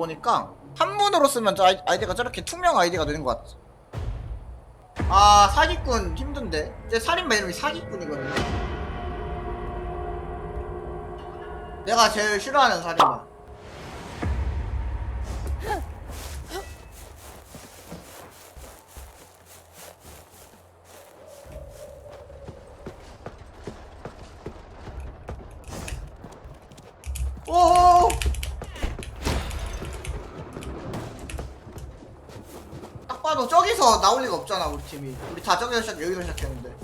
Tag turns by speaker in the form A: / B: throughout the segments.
A: 보니까 한문으로 쓰면 저 아이- 아이디가 저렇게 투명 아이디가 되는 것 같아. 아 사기꾼 힘든데. 제 살인마 이름이 사기꾼이거든요. 내가 제일 싫어하는 살인마. 오! 딱 봐도 저기서 나올 리가 없잖아 우리 팀이. 우리 다 저기서 시작 여기서 시작했는데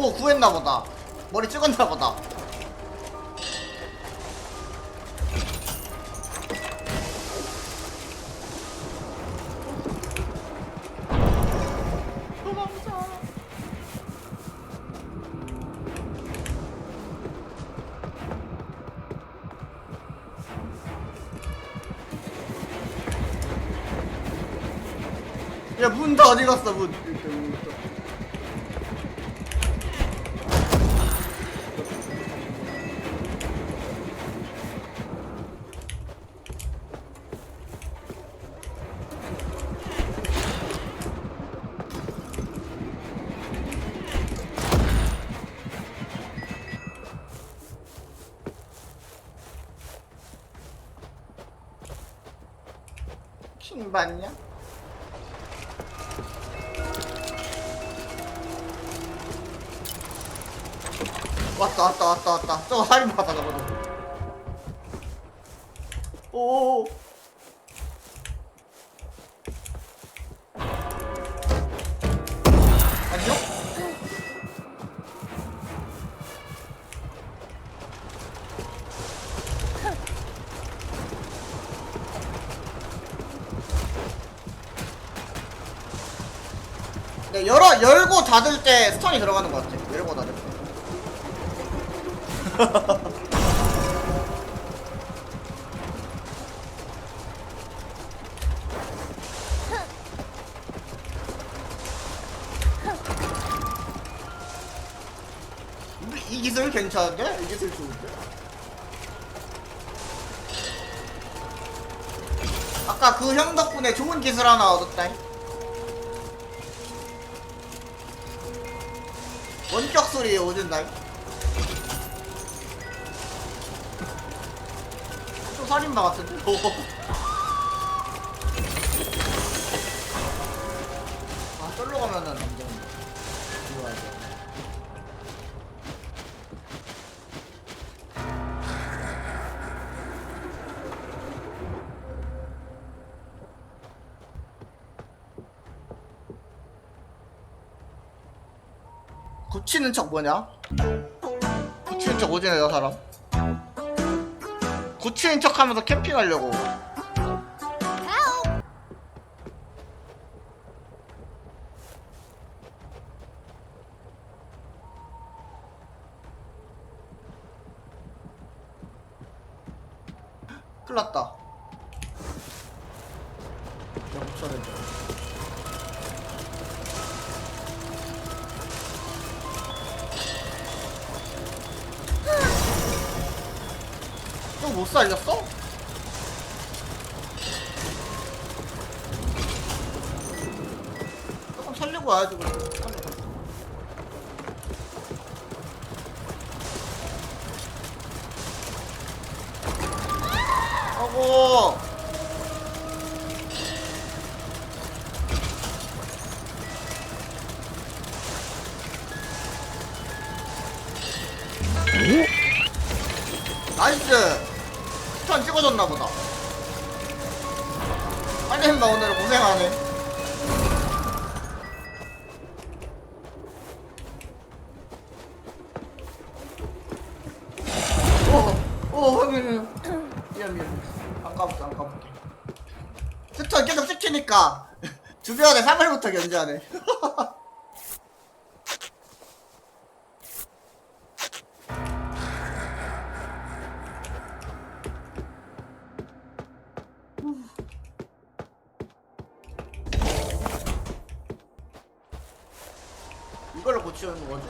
A: 오 구했나 보다. 머리 찍었나 보다. 야문 다 어디 갔어 문 킹 받냐? 왔다 왔다 왔다 왔다. 저거 살인 받아 저거도 오 네, 열어 열고 닫을 때 스턴이 들어가는 것 같아. 열고 닫을 때. 근데 이 기술 괜찮은데? 이 기술 좋은데? 아까 그 형 덕분에 좋은 기술 하나 얻었다. 원격 소리 오진다. 또 살인마 같은데? 굳히는 척 뭐냐? 굳히는 척 오지네 저 사람. 굳히는 척 하면서 캠핑하려고. 큰일 났다. 내가 붙여야 또 못 살렸어? 조금 살리고 와야지 그래. 나이스 찍어줬나 보다. 빨리 했나 오늘 고생하네. 주변에 3월부터 견제하네 이걸로 고치는 거지?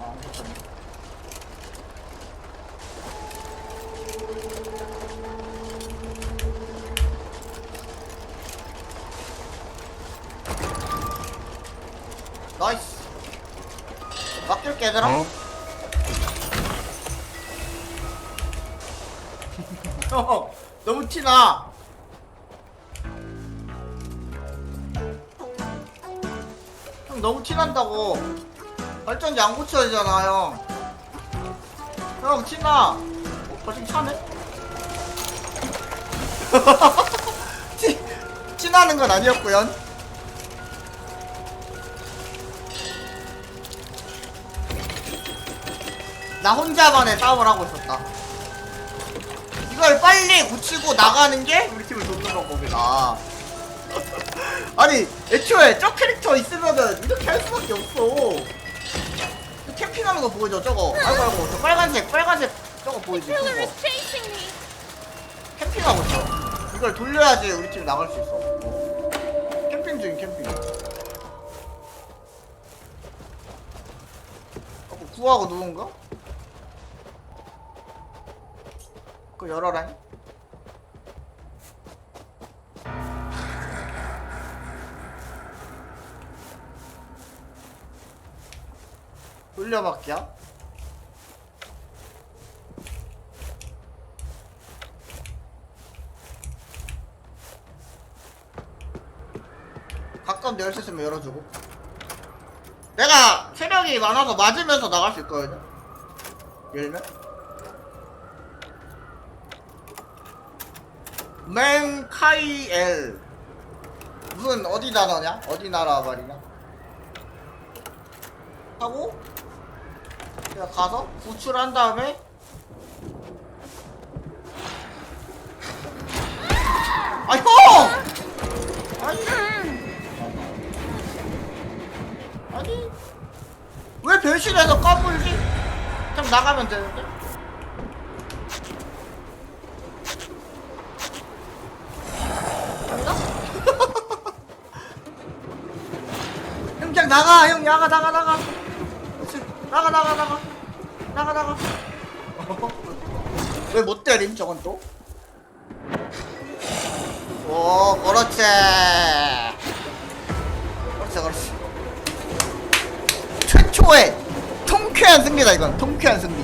A: 아, 고쳤네. 나이스. 맡길게, 얘들아.
B: 어?
A: 형, 너무 티나. 형, 너무 티난다고. 발전기 안 고쳐야 되잖아, 형. 형, 티나. 어, 벌써 차네? 티, 티나는 건 아니었고요. 나 혼자만의 싸움을 하고 있었다. 이걸 빨리 고치고 나가는 게 우리 팀을 돕는 방법이다. 아니, 애초에 저 캐릭터 있으면은 이렇게 할 수밖에 없어. 저 캠핑하는 거 보이죠, 저거? 아이고, 아이고, 저 빨간색, 빨간색 저거
C: chasing me.
A: 캠핑하고 있어. 이걸 돌려야지 우리 팀 나갈 수 있어. 어. 캠핑 중인 캠핑. 어, 뭐 구하고 누군가? 그거 열어라. 돌려받기야? 가까운 열수 있으면 열어주고 내가 체력이 많아서 맞으면서 나갈 수 있거든 열면 맹카이엘 무슨 어디 단어냐? 어디 나라 말이냐? 하고 내가 가서 구출한 다음에 아 형! 아니 아니 왜 변신해서 까불지? 그냥 나가면 되는데? 형 그냥 나가 형 나가 나가 나가. 나가 나가 나가 나가 나가. 왜 못 때림 저건 또? 오 그렇지. 그렇지 그렇지. 최초의 통쾌한 승리다 이건. 통쾌한 승리.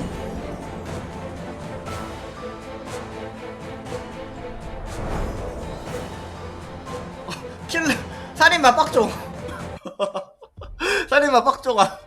A: 어, 킬러 살인마 빡종. 살인마 빡종아